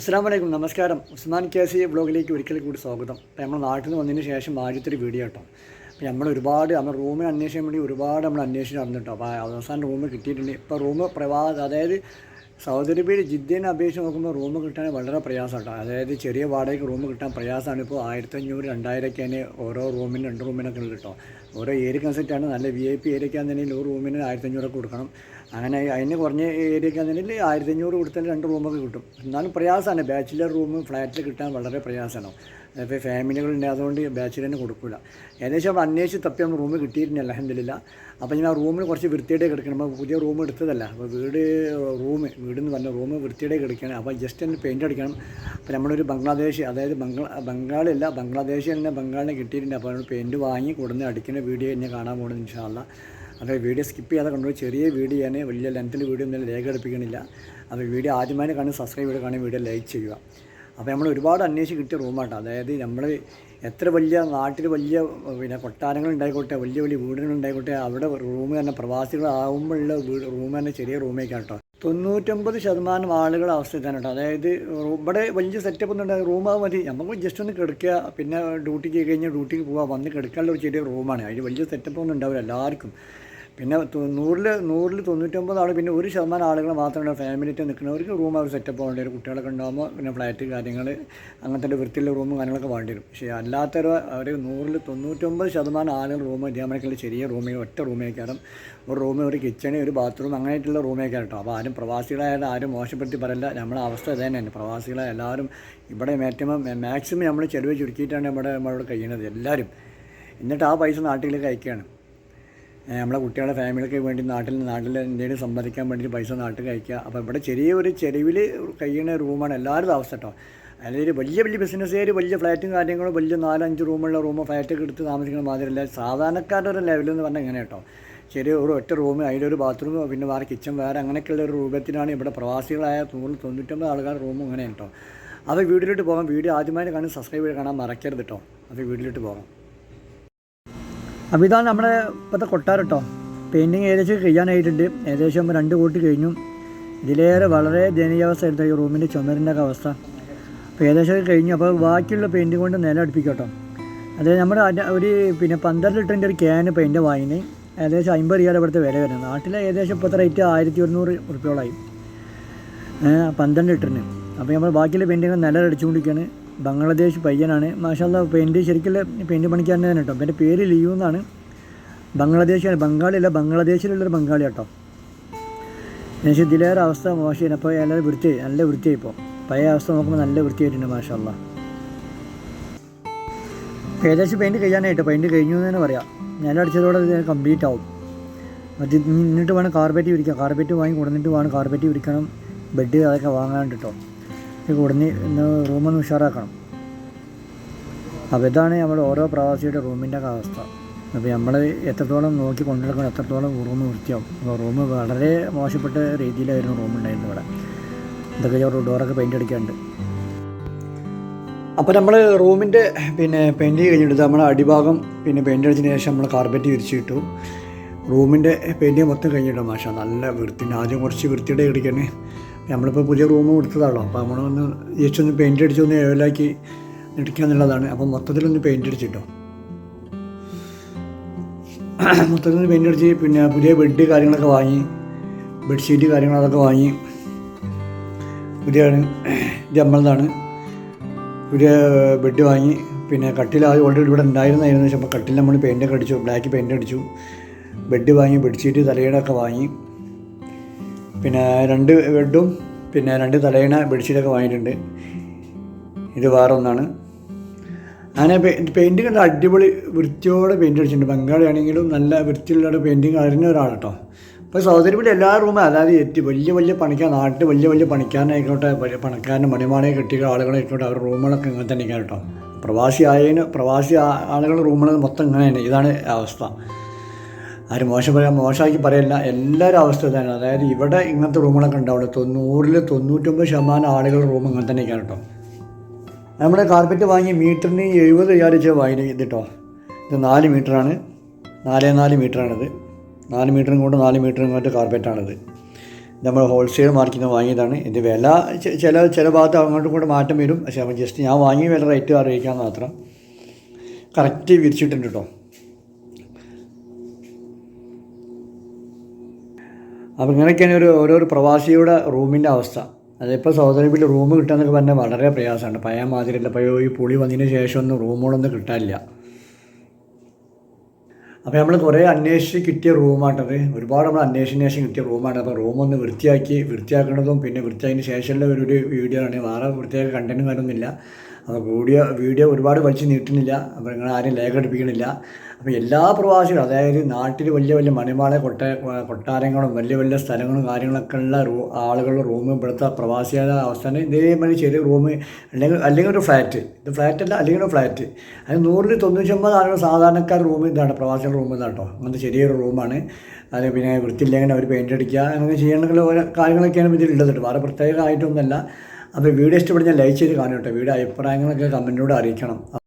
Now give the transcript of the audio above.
അസ്സാം വലൈക്കും നമസ്കാരം. ഉസ്മാൻ കേസി ബ്ലോഗിലേക്ക് ഒരിക്കൽ കൂടി സ്വാഗതം. അപ്പോൾ നമ്മൾ നാട്ടിൽ നിന്ന് വന്നതിന് ശേഷം ആദ്യത്തെ വീഡിയോ കേട്ടോ. അപ്പോൾ നമ്മൾ ഒരുപാട് നമ്മൾ റൂമിൽ അന്വേഷിക്കാൻ വേണ്ടി ഒരുപാട് നമ്മൾ അന്വേഷിച്ച് നടന്നിട്ടോ. അപ്പോൾ അവസാനം റൂം കിട്ടിയിട്ടുണ്ട്. ഇപ്പോൾ റൂം പ്രവാ അതായത് സൗദി അറേബ്യയിൽ ജിദ്ദേനെ അപേക്ഷിച്ച് നോക്കുമ്പോൾ റൂം കിട്ടാൻ വളരെ പ്രയാസം കേട്ടോ. അതായത് ചെറിയ വാടകയ്ക്ക് റൂം കിട്ടാൻ പ്രയാസമാണ്. ഇപ്പോൾ ആയിരത്തഞ്ഞൂറ് രണ്ടായിരമൊക്കെയാണ് ഓരോ റൂമിന് രണ്ട് റൂമിനൊക്കെ കിട്ടും. ഓരോ ഏരിയ കൺസെപ്റ്റാണ്. നല്ല വി ഐ പി ഏരിയക്കാണെന്നുണ്ടെങ്കിൽ ഒരു റൂമിന് ആയിരത്തഞ്ഞൂറൊക്കെ കൊടുക്കണം. അങ്ങനെ അതിന് കുറഞ്ഞ ഏരിയക്കാണെന്നുണ്ടെങ്കിൽ ആയിരത്തഞ്ഞൂറ് കൊടുത്താൽ രണ്ട് റൂമൊക്കെ കിട്ടും. എന്നാലും പ്രയാസമാണ്. ബാച്ചിലർ റൂം ഫ്ലാറ്റിൽ കിട്ടാൻ വളരെ പ്രയാസമാണ്. ഇപ്പോൾ ഫാമിലികളുണ്ട് അതുകൊണ്ട് ബാച്ചിലറിന് കൊടുക്കില്ല ഏകദേശം നമ്മൾ അന്വേഷിച്ച് തപ്പി നമ്മൾ റൂം കിട്ടിയിരുന്നില്ല അലഹമില്ല അപ്പോൾ ഞാൻ ആ റൂമിൽ കുറച്ച് വൃത്തിയായിട്ട് കിടക്കണം. അപ്പോൾ പുതിയ റൂം എടുത്തതല്ല. അപ്പോൾ വീട് റൂം വീടെന്ന് പറഞ്ഞ റൂം വൃത്തിയായിട്ട് കിടക്കണം. അപ്പോൾ ജസ്റ്റ് ഒന്ന് പെയിന്റ് അടിക്കണം. അപ്പോൾ നമ്മളൊരു ബംഗ്ലാദേശ് അതായത് ബംഗ്ലാ ബംഗാളില്ല ബംഗ്ലാദേശ് തന്നെ ബംഗാളിനെ കിട്ടിയിട്ടുണ്ട്. അപ്പോൾ നമ്മൾ പെയിന്റ് വാങ്ങി കൊടുന്ന് അടിക്കുന്ന വീഡിയോ എന്നെ കാണാൻ പോകുന്നത് ഇൻഷാല്ല അപ്പോൾ വീഡിയോ സ്കിപ്പ് ചെയ്യാതെ കണ്ടു? ചെറിയ വീഡിയോ ആണ്. വലിയ ലെങ്ത്തിൽ വീഡിയോ ഒന്നും രേഖ അടുപ്പിക്കണില്ല അപ്പോൾ വീഡിയോ ആദ്യമായി കാണുന്ന സബ്സ്ക്രൈബ് ചെയ്ത് കാണുന്ന വീഡിയോ ലൈക്ക് ചെയ്യുക. അപ്പോൾ നമ്മൾ ഒരുപാട് അന്വേഷിച്ച് കിട്ടിയ റൂമാട്ടോ. അതായത് നമ്മൾ എത്ര വലിയ നാട്ടിൽ വലിയ പിന്നെ കൊട്ടാരങ്ങൾ ഉണ്ടായിക്കോട്ടെ വലിയ വലിയ വീടുകൾ ഉണ്ടായിക്കോട്ടെ അവിടെ റൂം തന്നെ പ്രവാസികളാകുമ്പോഴുള്ള വീട് റൂം തന്നെ ചെറിയ റൂമേക്കാണ് കേട്ടോ തൊണ്ണൂറ്റൊമ്പത് ശതമാനം ആളുകളുടെ അവസ്ഥ തന്നെ കേട്ടോ അതായത് ഇവിടെ വലിയ സെറ്റപ്പ് ഒന്നും ഉണ്ടാകും റൂമാ മതി. നമുക്ക് ജസ്റ്റ് ഒന്ന് കിടക്കുക പിന്നെ ഡ്യൂട്ടിക്ക് കഴിഞ്ഞാൽ ഡ്യൂട്ടിക്ക് പോവുക വന്ന് കിടക്കാനുള്ള ഒരു ചെറിയ റൂമാണ്. അതിൽ വലിയ സെറ്റപ്പ് ഒന്നും ഉണ്ടാവില്ല എല്ലാവർക്കും. പിന്നെ നൂറിൽ നൂറിൽ തൊണ്ണൂറ്റൊമ്പത് ആൾ പിന്നെ ഒരു ശതമാനം ആളുകൾ മാത്രമാണ് ഫാമിലിയായിട്ട് നിൽക്കുന്നവർക്ക് റൂം അവർ സെറ്റപ്പ് വേണ്ടി വരും. കുട്ടികളൊക്കെ ഉണ്ടാകുമ്പോൾ പിന്നെ ഫ്ലാറ്റ് കാര്യങ്ങൾ അങ്ങനത്തെ വൃത്തിയുള്ള റൂമും കാര്യങ്ങളൊക്കെ വേണ്ടി വരും. പക്ഷേ അല്ലാത്തൊരു ഒരു നൂറിൽ തൊണ്ണൂറ്റൊമ്പത് ശതമാനം ആളുകൾ റൂം ഇതേമാതിരിക്കുള്ള ചെറിയ റൂമേ ഒറ്റ റൂമേക്കാരം ഒരു റൂം ഒരു കിച്ചണ് ഒരു ബാത്റൂം അങ്ങനെയായിട്ടുള്ള റൂമേക്കാരം കേട്ടോ. അപ്പോൾ ആരും പ്രവാസികളായാലും ആരും മോശപ്പെടുത്തി പറയില്ല. നമ്മളെ അവസ്ഥ ഇത് തന്നെയാണ്. പ്രവാസികളെ എല്ലാവരും ഇവിടെ മാക്സിമം മാക്സിമം നമ്മൾ ചെലവ് ചുരുക്കിയിട്ടാണ് നമ്മുടെ നമ്മളോട് കഴിയുന്നത്. എല്ലാവരും. എന്നിട്ട് ആ പൈസ നാട്ടിലേക്ക് അയക്കുകയാണ്. നമ്മളെ കുട്ടികളുടെ ഫാമിലിക്ക് വേണ്ടി നാട്ടിൽ നാട്ടിൽ എന്തെങ്കിലും സമ്പാദിക്കാൻ വേണ്ടിയിട്ട് പൈസ നാട്ടിൽ കഴിക്കുക. അപ്പോൾ ഇവിടെ ചെറിയൊരു ചെരുവിൽ കഴിയുന്ന റൂമാണ് എല്ലാവരും താമസം കേട്ടോ. അതിലൊരു വലിയ വലിയ ബിസിനസ്സുകാർ വലിയ ഫ്ലാറ്റും കാര്യങ്ങളും വലിയ നാലഞ്ച് റൂമുള്ള റൂമോ ഫ്ലാറ്റൊക്കെ എടുത്ത് താമസിക്കുന്ന മാതിരിയല്ല. സാധാരണക്കാരുടെ ഒരു ലെവലെന്ന് പറഞ്ഞാൽ ഇങ്ങനെ കേട്ടോ. ചെറിയ ഒരു ഒറ്റ റൂം അതിലൊരു ബാത്റൂം പിന്നെ വേറെ കിച്ചൺ വേറെ അങ്ങനെയൊക്കെയുള്ള ഒരു രൂപത്തിലാണ് ഇവിടെ പ്രവാസികളായ നൂറ് തൊണ്ണൂറ്റൊമ്പത് ആൾക്കാർ റൂം ഇങ്ങനെ കേട്ടോ. അപ്പോൾ വീട്ടിലോട്ട് പോകാം. വീഡിയോ ആദ്യമായിട്ട് കാണാൻ സബ്സ്ക്രൈബ് ചെയ്ത് കാണാൻ മറക്കരുത് കേട്ടോ. അപ്പോൾ വീട്ടിലോട്ട് പോകാം. അപ്പോൾ ഇതാണ് നമ്മുടെ ഇപ്പോഴത്തെ കൊട്ടാരം കേട്ടോ. പെയിന്റിങ് ഏകദേശം കഴിയാനായിട്ടുണ്ട്. ഏകദേശം രണ്ട് കോട്ടി കഴിഞ്ഞു. ഇതിലേറെ വളരെ ദയനീയാവസ്ഥ എടുത്ത ഈ റൂമിന്റെ ചുമരിന്റെ ഒക്കെ അവസ്ഥ. അപ്പോൾ ഏകദേശം കഴിഞ്ഞു. അപ്പോൾ ബാക്കിയുള്ള പെയിന്റ് കൊണ്ട് നില അടുപ്പിക്കും കേട്ടോ. അതായത് നമ്മുടെ ഒരു പിന്നെ പന്ത്രണ്ട് ലിറ്ററിന്റെ ഒരു ക്യാന് പെയിന്റ് വാങ്ങിന്. ഏകദേശം അമ്പത് റിയാൽ ഇവിടുത്തെ വില വരുന്നത്. നാട്ടിലെ ഏകദേശം ഇപ്പോഴത്തെ റേറ്റ് ആയിരത്തി ഒരുന്നൂറ് ഉറുപ്പ്യോളായി പന്ത്രണ്ട് ലിറ്ററിന്. അപ്പോൾ നമ്മൾ ബാക്കിയുള്ള പെയിന്റിങ് നില അടിച്ചുകൊണ്ടിരിക്കുകയാണ്. ബംഗ്ലാദേശ് പയ്യനാണ്. മാഷാല്ല പെയിന്റ് ശരിക്കും പെയിന്റ് പണിക്കാരനെ തന്നെ കേട്ടോ. എന്റെ പേര് ലിയു എന്നാണ്. ബംഗ്ലാദേശാണ്. ബംഗാളിയല്ല ബംഗ്ലാദേശിലുള്ളൊരു ബംഗാളി കേട്ടോ. എന്നുവെച്ചാൽ ഇതിലേറെ അവസ്ഥ മോശമാണ് അപ്പോൾ എല്ലാവരും വൃത്തിയായി നല്ല വൃത്തിയായി ഇപ്പോൾ പഴയ അവസ്ഥ നോക്കുമ്പോൾ നല്ല വൃത്തിയായിട്ടുണ്ട് മാഷാല്ല ഏകദേശം പെയിന്റ് കഴിയാനായിട്ട് പെയിന്റ് കഴിഞ്ഞു എന്ന് തന്നെ പറയാം. ഞാൻ അടിച്ചതോടെ ഇത് കംപ്ലീറ്റ് ആവും. അത് നിന്നിട്ട് വേണം കാർപെറ്റ് വിരിക്കാം. കാർപെറ്റ് വാങ്ങി കൊടുത്തിട്ട് വേണം കാർപെറ്റ് വിരിക്കണം. ബെഡ് അതൊക്കെ വാങ്ങാണ്ട് കേട്ടോ. കൊടുന്ന് ഇന്ന് റൂമൊന്ന് ഉഷാറാക്കണം. അപ്പോൾ ഇതാണ് നമ്മുടെ ഓരോ പ്രവാസിയുടെ റൂമിന്റെ അവസ്ഥ. അപ്പോൾ നമ്മൾ എത്രത്തോളം നോക്കി കൊണ്ടുനടക്കണം എത്രത്തോളം റൂം വൃത്തിയാവും. അപ്പോൾ റൂം വളരെ മോശപ്പെട്ട രീതിയിലായിരുന്നു റൂം ഉണ്ടായിരുന്നു ഇവിടെ. ഇതൊക്കെ ഡോറൊക്കെ പെയിന്റ് അടിക്കാണ്ട് അപ്പോൾ നമ്മൾ റൂമിന്റെ പിന്നെ പെയിന്റ് കഴിഞ്ഞിട്ട് നമ്മൾ അടിഭാഗം പിന്നെ പെയിന്റ് അടിച്ചതിന് ശേഷം നമ്മൾ കാർപ്പറ്റ് വിരിച്ചിട്ടു റൂമിന്റെ പെയിന്റ് മൊത്തം കഴിഞ്ഞിട്ടോ മാഷ നല്ല വൃത്തി ആദ്യം കുറച്ച് വൃത്തിയുടെ എടുക്കണേ നമ്മളിപ്പോൾ പുതിയ റൂം കൊടുത്തതാണല്ലോ. അപ്പോൾ നമ്മളൊന്ന് ജസ്റ്റ് ഒന്ന് പെയിന്റ് അടിച്ചൊന്ന് ഏവലാക്കി ഇടിക്കുക എന്നുള്ളതാണ്. അപ്പോൾ മൊത്തത്തിലൊന്ന് പെയിന്റ് അടിച്ചിട്ടോ. മൊത്തത്തിൽ പെയിന്റ് അടിച്ച് പിന്നെ പുതിയ ബെഡ് കാര്യങ്ങളൊക്കെ വാങ്ങി ബെഡ്ഷീറ്റ് കാര്യങ്ങളൊക്കെ വാങ്ങി. പുതിയ ഇത് പുതിയ ബെഡ് വാങ്ങി. പിന്നെ കട്ടിൽ ആദ്യം ഓൾറെഡി ഇവിടെ ഉണ്ടായിരുന്നായിരുന്നു. പക്ഷേ അപ്പോൾ കട്ടിൽ നമ്മൾ പെയിന്റൊക്കെ അടിച്ചു. ബ്ലാക്ക് പെയിന്റ് അടിച്ചു. ബെഡ് വാങ്ങി ബെഡ്ഷീറ്റ് തലയിണൊക്കെ വാങ്ങി. പിന്നെ രണ്ട് ബെഡും പിന്നെ രണ്ട് തടയണ ബെഡ്ഷീറ്റൊക്കെ വാങ്ങിയിട്ടുണ്ട്. ഇത് വേറെ ഒന്നാണ് അങ്ങനെ പെയിന്റിങ് കണ്ട അടിപൊളി വൃത്തിയോടെ പെയിന്റ് അടിച്ചിട്ടുണ്ട്. ബംഗാളി ആണെങ്കിലും നല്ല വൃത്തിയുള്ള പെയിന്റിങ് അറിഞ്ഞ ഒരാൾ കേട്ടോ അപ്പോൾ സൗദരിപ്പിൽ എല്ലാ റൂമും അതായത് ഏറ്റവും വലിയ വലിയ പണിക്കാർ നാട്ടിൽ വലിയ വലിയ പണിക്കാരനായിക്കോട്ടെ പണക്കാരനും മണിമാളെ കെട്ടിയ ആളുകളായിക്കോട്ടെ അവരുടെ റൂമുകളൊക്കെ ഇങ്ങനെ തന്നെ കേട്ടോ പ്രവാസി ആയതിന് പ്രവാസി ആളുകളുടെ റൂമുകൾ മൊത്തം ഇങ്ങനെ തന്നെ ഇതാണ് അവസ്ഥ. ആരും മോശം പറയാൻ മോശമാക്കി പറയില്ല. എല്ലാവരും അവസ്ഥ തന്നെയാണ് അതായത് ഇവിടെ ഇങ്ങനത്തെ റൂമുകളൊക്കെ ഉണ്ടാവുള്ളൂ തൊണ്ണൂറിൽ തൊണ്ണൂറ്റൊമ്പത് ശതമാനം ആളുകൾ റൂം ഇങ്ങനെ തന്നെയൊക്കെയാണ് കേട്ടോ നമ്മുടെ കാർപ്പറ്റ് വാങ്ങി മീറ്ററിന് എഴുപത് വിചാരിച്ച വാങ്ങി ഇത് കേട്ടോ ഇത് നാല് മീറ്ററാണ് നാല് നാല് മീറ്ററാണിത് നാല് മീറ്ററും കൊണ്ട് നാല് മീറ്ററും കൊണ്ട് കാർപ്പറ്റാണിത് നമ്മൾ ഹോൾസെയിൽ മാർക്കറ്റിൽ നിന്ന് വാങ്ങിയതാണ്. ഇത് വില ചില ചില ഭാഗത്ത് അങ്ങോട്ടും കൂടെ മാറ്റം വരും. പക്ഷേ ജസ്റ്റ് ഞാൻ വാങ്ങിയ വില റേറ്റ് അറിയിക്കാൻ മാത്രം കറക്റ്റ് വിരിച്ചിട്ടുണ്ട് കേട്ടോ അപ്പോൾ ഇങ്ങനെയൊക്കെയാണ് ഒരു ഓരോ പ്രവാസിയുടെ റൂമിന്റെ അവസ്ഥ. അതിപ്പോൾ സഹോദരി വീട്ടിൽ റൂം കിട്ടുകയെന്നൊക്കെ പറഞ്ഞാൽ വളരെ പ്രയാസമാണ്. പഴയ മാതിരിയല്ല. പയ്യോ ഈ പുളി വന്നതിന് ശേഷം ഒന്നും റൂമുകളൊന്നും കിട്ടാനില്ല. അപ്പോൾ നമ്മൾ കുറേ അന്വേഷിച്ച് കിട്ടിയ റൂമാണത്. ഒരുപാട് നമ്മൾ അന്വേഷിച്ച ശേഷം കിട്ടിയ റൂമാണ്. അപ്പോൾ റൂമൊന്ന് വൃത്തിയാക്കി വൃത്തിയാക്കുന്നതും പിന്നെ വൃത്തിയാക്കിയതിന് ശേഷമുള്ള ഒരു വീഡിയോ ആണ് വേറെ വൃത്തിയാക്കി കണ്ടന്റും കാര്യമൊന്നുമില്ല. അപ്പോൾ വീഡിയോ വീഡിയോ ഒരുപാട് വലിച്ചു നീട്ടുന്നില്ല. അപ്പോൾ നിങ്ങൾ ആരും ലേഖ അടുപ്പിക്കണില്ല അപ്പോൾ എല്ലാ പ്രവാസികളും അതായത് നാട്ടിൽ വലിയ വലിയ മണിമാളെ കൊട്ട കൊട്ടാരങ്ങളും വലിയ വലിയ സ്ഥലങ്ങളും കാര്യങ്ങളൊക്കെ ഉള്ള റൂ ആളുകളുടെ റൂം ഇവിടുത്തെ പ്രവാസികളുടെ അവസ്ഥ ഇതേമാതിരി ചെറിയ റൂം അല്ലെങ്കിൽ അല്ലെങ്കിൽ ഒരു ഫ്ലാറ്റ്. ഇത് ഫ്ലാറ്റ് അല്ല അല്ലെങ്കിൽ ഒരു ഫ്ലാറ്റ്. അത് നൂറിൽ തൊണ്ണൂറ്റൊമ്പത് ആളുകൾ സാധാരണക്കാർ റൂം ഇതാണ് പ്രവാസികളുടെ റൂം ഇതാണ് കേട്ടോ. അങ്ങനത്തെ ചെറിയൊരു റൂമാണ്. അത് പിന്നെ വൃത്തിയില്ലെങ്കിൽ അവർ പെയിന്റ് അടിക്കുക അങ്ങനെ ഓരോ കാര്യങ്ങളൊക്കെയാണ് ഇതിലുള്ളത് വേറെ പ്രത്യേകമായിട്ടൊന്നുമല്ല അപ്പോൾ വീഡിയോ ഇഷ്ടപ്പെടുന്ന ലൈക്ക് ചെയ്ത് കാണും കേട്ടോ. വീഡിയോ അഭിപ്രായങ്ങളൊക്കെ കമന്റിലൂടെ അറിയിക്കണം.